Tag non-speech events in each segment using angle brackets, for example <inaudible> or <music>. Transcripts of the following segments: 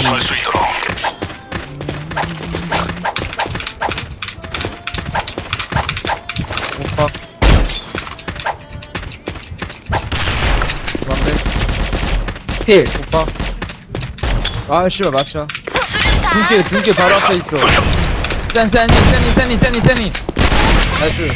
완수할 수 있도록. 오빠. 반대 필. 오빠. 아 씨발 맞춰. 중계 중계 바로 앞에 있어. 센 센이 센이 센이 센이 센이 나이스.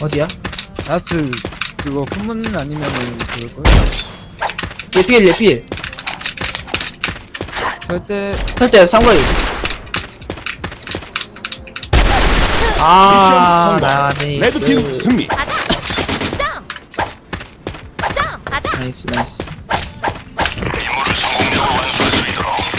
어디야? 나이스. 그거 큰문 아니면은 그럴걸? 얘 필, 얘 필. 절대 설때 상거리. 아. 나이스. 레드팀 승리. 나이스, 나이스.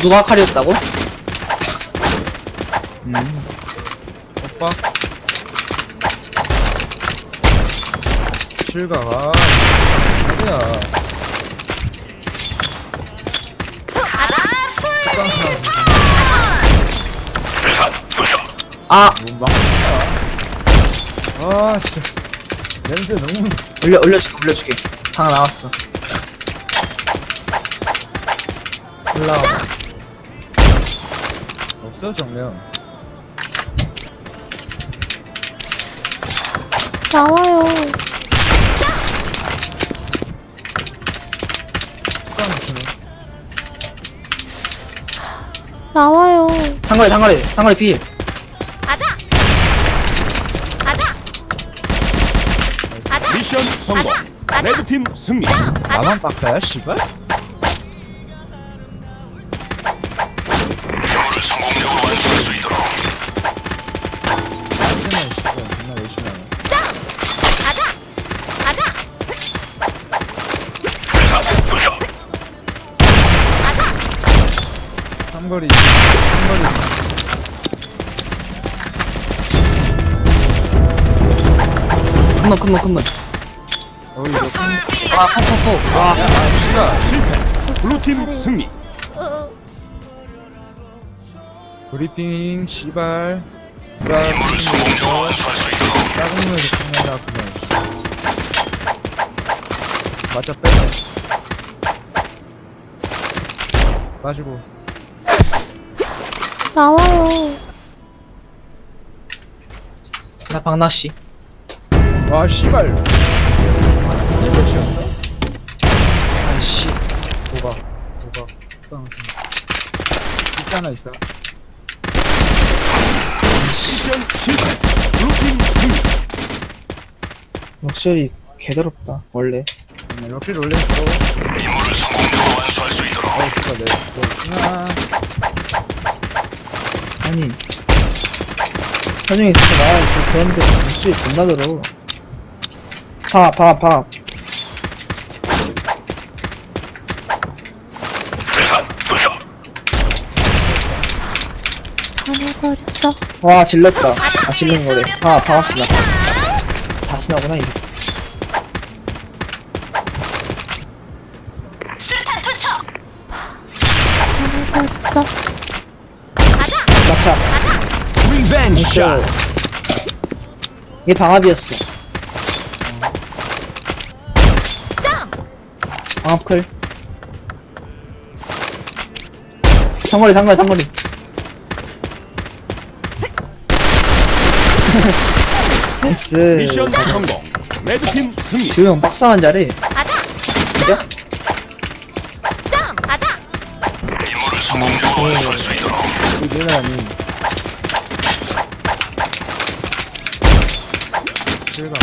누가 칼이었다고? 오빠 실가가 뭐야 아, 뭐 막아 아 진짜 냄새 너무 올려, 올려줄게, 올려줄게. 하나 나왔어. 올라와. 없어 정면 나와요. 나와요. 상거리, 상거리, 상거리 필. 가자. 가자. 가자. 미션 성공 가자. 가자. 레드팀 승리 나만 박사야 씨발? 삼거리 삼거리 큰문, 큰문, 큰문. 어이 이거 아, 폭폭폭. 아, 아 씨발 실패 블루팀 승리 어, 브리핑 씨발 브라 임무를 성공적으로 완수할 수 있도록 짜증나게 생각나 그냥 씨. 맞아 빼 빠지고 나와요. 나 박나씨. 와 씨발 일곱이었어? 아이씨. 도박 도박 뚜껑 있잖아 승리 목소리 개더럽다, 원래. 음, 역시 롤렉스 임무를 성공적으로 완수할 수 있도록 어 씨발 승아 아니. 현영이 진짜 나 그- 그런데 목소리 존나 들어. 파, 파, 파. 반해버렸어. 와, 질렀다. 아, 질른 거래. 파, 파갑시다. 다시 나구나, 이게. 얘 방압이었어. 점. 방압클. 상거리, 상거리, 상거리. <laughs> 나이스. 미션 성공 레드팀 승리 지우 형 빡상한. 진짜? 점. 가자. 임무를 성공적으로 완수할 수 있도록 이제는 아니 실가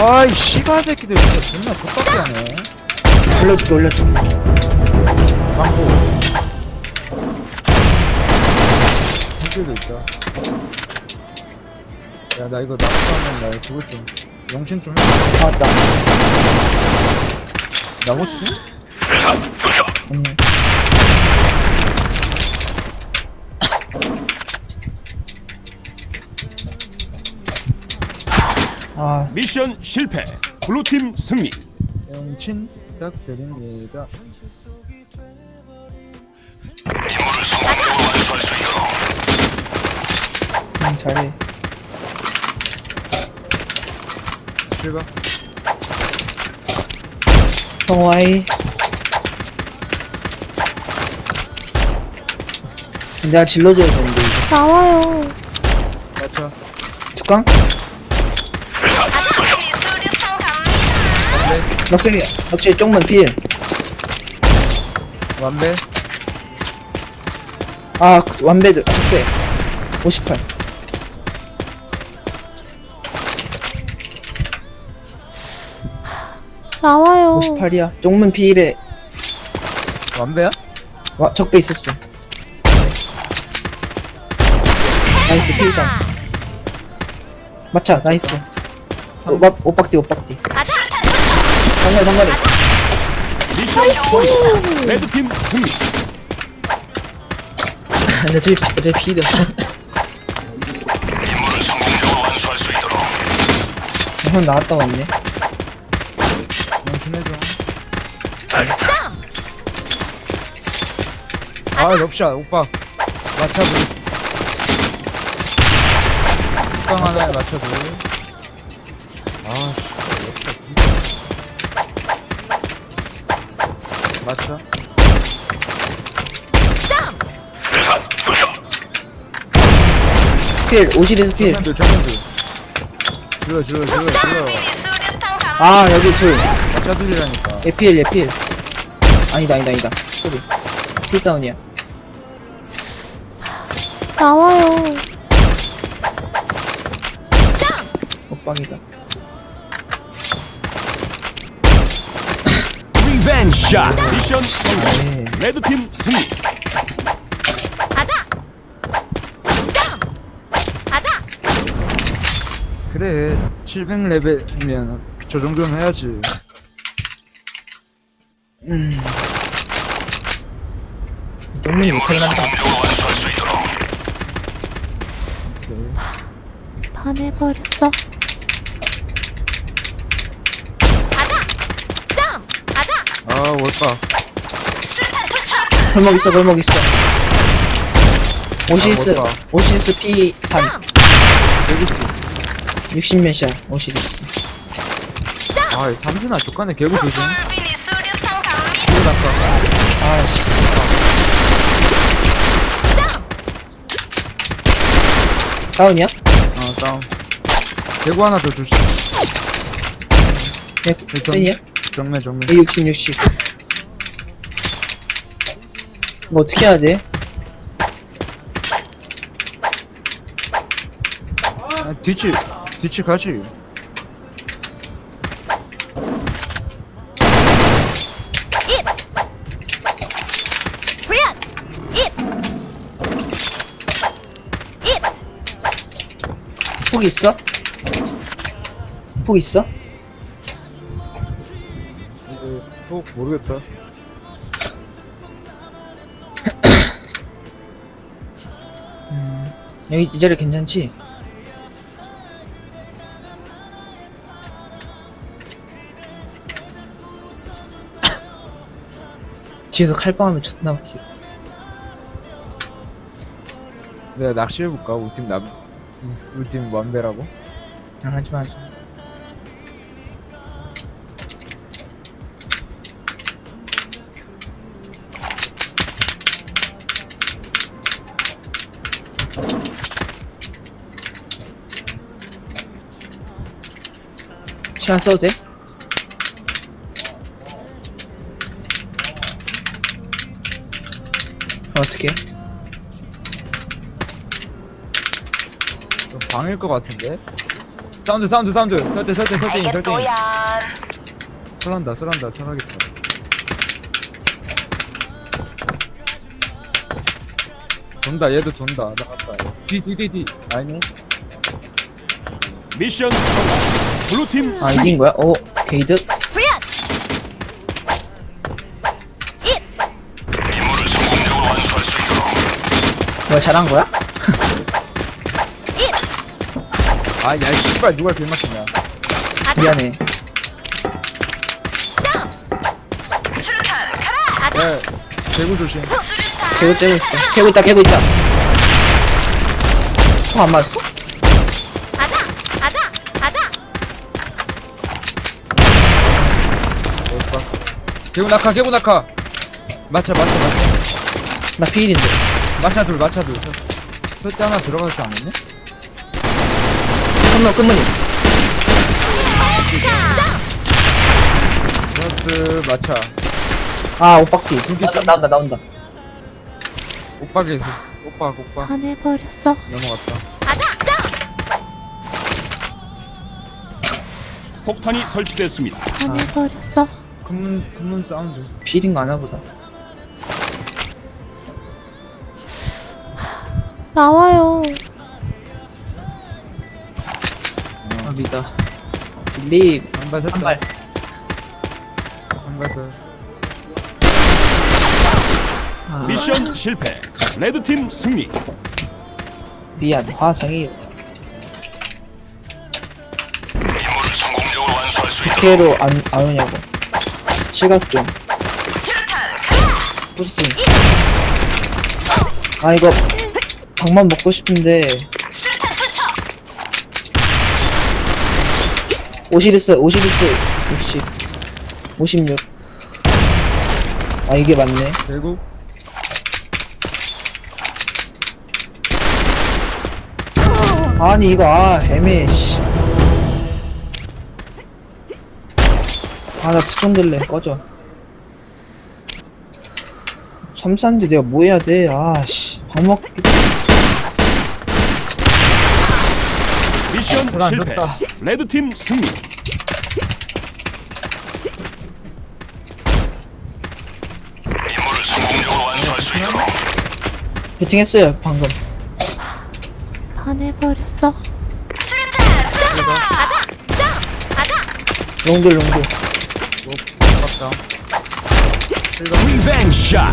아이 씨발 새끼들 진짜 존나 족같게 하네 올려줄게, 올려줄게. 망고 한줄도 있다 야 나 이거 나가면 나 그거 좀 영신 좀 해. 아, 맞다. 나고스? 없네. 미션 실패. 블루팀 승리. 영친 부탁드립니다. 응, 음, 잘해. 음, 실버. 성화이. 음, 어, 내가 질러줘야 되는데. 나와요. 맞춰. 두깡? 넉석이 넉석이 쪽문 필 완배 아, 그 완배드, 적배. 58. 나와요. 58이야. 쪽문 필에, 완배야? 와, 적배 있었어. 나이스, 필다. 맞차, 나이스. 오박, 오박띠, 오박띠. 가자. 상거리, 상거리. 미션 성공. 레드팀 승리. 근데 저기, 저기 필이야. 임무를 성공적으로 완수할 수 있도록 형 나왔다 왔네. 아 럽샷 오빠 맞춰줘 뚜껑 하나에 맞춰줘 맞춰 점. 필, 오실에서 필. 정면들 정면들 질러 질러 질러 질러 수류탄 갑니다. 아, 여기 둘. 맞춰들이라니까 얘 필, 얘 필. 아니다, 아니다, 아니다. 소리. 필 다운이야. 나와요. 점. 오빵이다. 샷. 미션 성공. 네. 레드팀 승리. 가자. 점. 가자. 그래 700레벨이면 저 정도는 해야지 음. 쪽문이 못하긴 한다. 반해버렸어. 가자. 점. 가자. 아 투척. 골목 있어, 골목 있어. 오시리스, 아, 뭐야. 오시리스 P3. 점. 개구치 60몇이야, 오시리스. 아 삼순아 족간에 개구 조심 수류탄 갑니다. 아씨. 점. 다운이야? 어 다운 개구 하나 더 조심 얘, 센이야? 정면 정면 얘 60, 60. 이거 어떻게 해야 돼? 아, 뒤치 뒤치 가지. 폭 있어? 폭 있어? 모르겠다 여기 이 자리 괜찮지? <coughs> 뒤에서 칼빵하면 존나 웃기. 내가 낚시해볼까 우리 팀남 우리 팀 완배라고 아, 하지 마, 하지 마. 써도 돼? 어, 어떻게? 좀 방일 것 같은데? 사운드 사운드 사운드. 설대 설대 설대인 설대인 설한다 설한다. 설하겠다 돈다 얘도 돈다. 나갔다. 뒤뒤뒤뒤. 아니네 미션 성공. 블루팀 아, 이긴 거야? 오, 게이드? 뭐야, 잘한 거야? 아야 씨발 누가 길 막히냐. 미안해. 수류탄 가라. 야 개구 조심 수류탄. 개구 떼고 있어. 개구 있다, 개구 있다. 어, 안 맞았어? 개구 낙하 개구 낙하 맞춰 맞춰 맞춰 나 피일인데. 마차 둘 마차 둘 설대 하나 들어가서 안 했네? 한명 끝문이. 플러스 마차 아, 옷박기. 두개 나, 나온다, 나온다. 옷박에서 옷박 옷박 반해버렸어. 넘어갔다 폭탄이 설치됐습니다. 반해버렸어. 금문 금문 사운드 비링 아나 보다. 나와요. 어디다. 빌립. 한발 발. 한발 더. 아, 미션 실패. 레드팀 승리. 미안. 화성이 있도록 부캐로 안, 안 오냐고. 시각 좀. 부스팅. 아, 이거, 방만 먹고 싶은데. 오시리스, 오시리스, 60. 56. 아, 이게 맞네. 결국 아니, 이거, 아, 애매해, 씨. 아, 나 특정 들래. 꺼져. 삼산지 내가 뭐 해야 돼? 아, 씨. 밥 먹기. 미션 그건 안 실패. 좋다. 레드팀 승리. 임무를 성공적으로 완수할 수 있도록 부팅했어요, 방금. 반해버렸어. 수류탄 점 가자 점 가자 롱들, 롱들. 뱅 샷.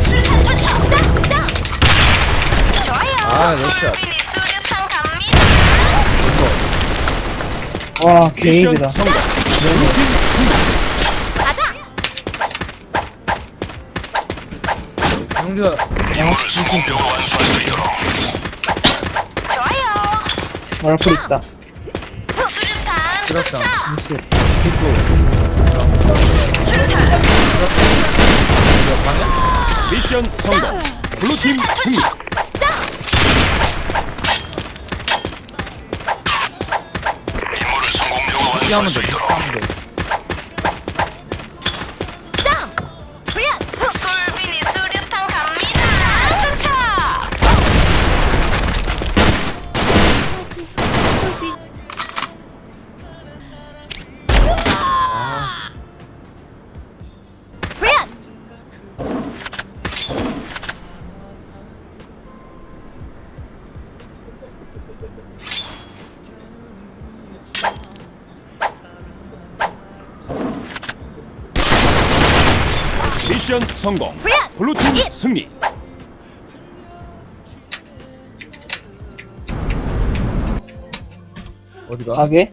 수류탄 투척 점점 좋아요 아, 럭샷. 솔빈이 수류탄 갑니다 와, 미션 개입이다. 성공. 가자 형들 좋아요 말풀 있다. 수류탄 들었다 투척 미스. 미션 성공. 블루팀 승리. 피하면 수돼 성공. 블루팀 승리. 어디가? 가게?